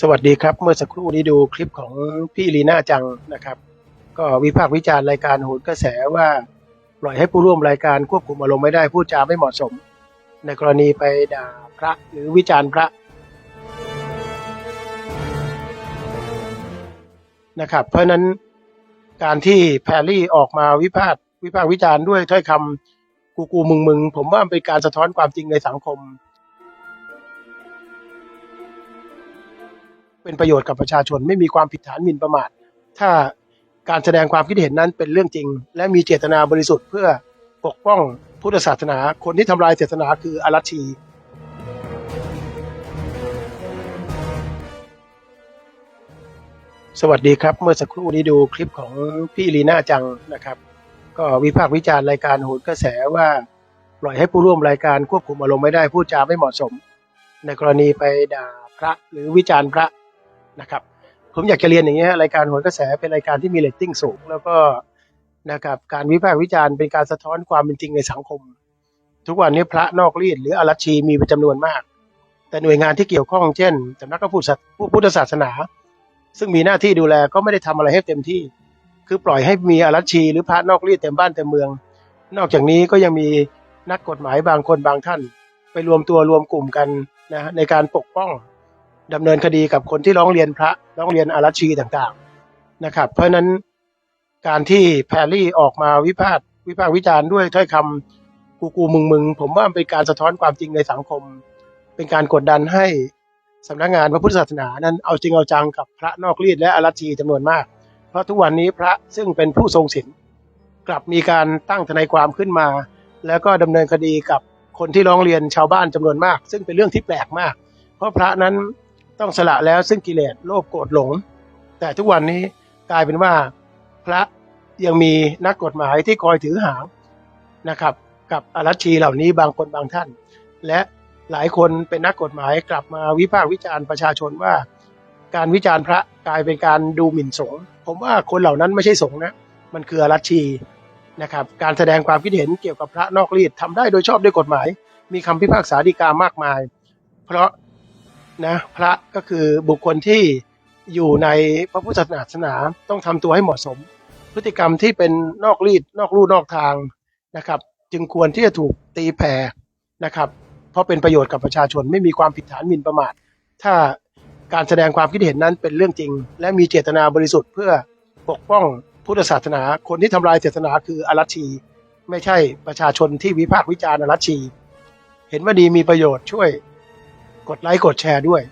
สวัสดีครับ เมื่อสักครู่นี้ดูคลิปของพี่ลีน่าจังนะครับ ก็วิพากษ์วิจารณ์รายการโหนกระแสว่าปล่อยให้ผู้ร่วมรายการควบคุมอารมณ์ไม่ได้พูดจาไม่เหมาะสม ในกรณีไปด่าพระหรือวิจารณ์พระนะครับ เพราะนั้นการที่แพรรี่ออกมาวิพากษ์วิพากษ์วิจารณ์ด้วยถ้อยคำกูกูมึงมึงผมว่าเป็นการสะท้อนความจริงในสังคม เป็นประโยชน์กับประชาชน ไม่มีความผิดฐานหมิ่นประมาท ถ้าการแสดงความคิดเห็นนั้นเป็นเรื่องจริง และมีเจตนาบริสุทธิ์เพื่อปกป้องพุทธศาสนา คนที่ทำลายศาสนาคืออารัชชีสวัสดีครับ เมื่อสักครู่นี้ดูคลิปของพี่ลีน่าจังนะครับ ก็วิพากษ์วิจารณ์รายการโหนกระแสว่าปล่อยให้ผู้ร่วมรายการควบคุมอารมณ์ไม่ได้พูดจาไม่เหมาะสม ในกรณีไปด่าพระหรือวิจารณ์พระ นะครับผมอยากจะเรียนอย่างเงี้ยรายการโหนกระแสเป็นรายการที่มีเรตติ้งสูง แล้วก็นะครับการวิพากษ์วิจารณ์เป็นการสะท้อนความเป็นจริงในสังคม ทุกวันนี้พระนอกรีดหรืออารัชชีมีเป็นจำนวนมาก แต่หน่วยงานที่เกี่ยวข้องเช่นสำนักพระพุทธศาสพุทธศาสนา ซึ่งมีหน้าที่ดูแลก็ไม่ได้ทำอะไรให้เต็มที่ คือปล่อยให้มีอารัชชีหรือพระนอกรีดเต็มบ้านเต็มเมือง นอกจากนี้ก็ยังมีนักกฎหมายบางคนบางท่าน ไปรวมตัวรวมกลุ่มกันนะในการปกป้อง ดำเนินคดีกับคนที่ร้องเรียนพระร้องเรียนอารัชีต่างๆนะครับ เพราะนั้นการที่แพรรี่ออกมาวิพากษ์วิพากษ์วิจารณ์ด้วยถ้อยคำกูกูมึงมึงผมว่าเป็นการสะท้อนความจริงในสังคม เป็นการกดดันให้สำนักงานพระพุทธศาสนานั้นเอาจริงเอาจังกับพระนอกรีดและอารัชีจำนวนมาก เพราะทุกวันนี้พระซึ่งเป็นผู้ทรงศีลกลับมีการตั้งทนายความขึ้นมา แล้วก็ดำเนินคดีกับคนที่ร้องเรียนชาวบ้านจำนวนมาก ซึ่งเป็นเรื่องที่แปลกมาก เพราะพระนั้น ต้องสละแล้วซึ่งกิเลสโลภโกรธหลง แต่ทุกวันนี้กลายเป็นว่าพระยังมีนักกฎหมายที่คอยถือหางนะครับ กับอารัชีเหล่านี้บางคนบางท่าน และหลายคนเป็นนักกฎหมายกลับมาวิพากษ์วิจารณ์ประชาชนว่า การวิจารณ์พระกลายเป็นการดูหมิ่นสงฆ์ผมว่าคนเหล่านั้นไม่ใช่สงฆ์นะมันคืออารัชีนะครับการแสดงความคิดเห็นเกี่ยวกับพระนอกรีดทำได้โดยชอบด้วยกฎหมาย มีคำพิพากษาฎีกามากมาย เพราะ นะพระก็คือบุคคลที่อยู่ในพระพุทธศาสนาต้องทำตัวให้เหมาะสม พฤติกรรมที่เป็นนอกรีดนอกลู่นอกทางนะครับ จึงควรที่จะถูกตีแผ่นะครับ เพราะเป็นประโยชน์กับประชาชนไม่มีความผิดฐานหมิ่นประมาท ถ้าการแสดงความคิดเห็นนั้นเป็นเรื่องจริง และมีเจตนาบริสุทธิ์เพื่อปกป้องพุทธศาสนา คนที่ทำลายศาสนาคืออารัชชี ไม่ใช่ประชาชนที่วิพากษ์วิจารณ์อารัชชีเห็นว่าดีมีประโยชน์ช่วย กดไลค์กดแชร์ด้วย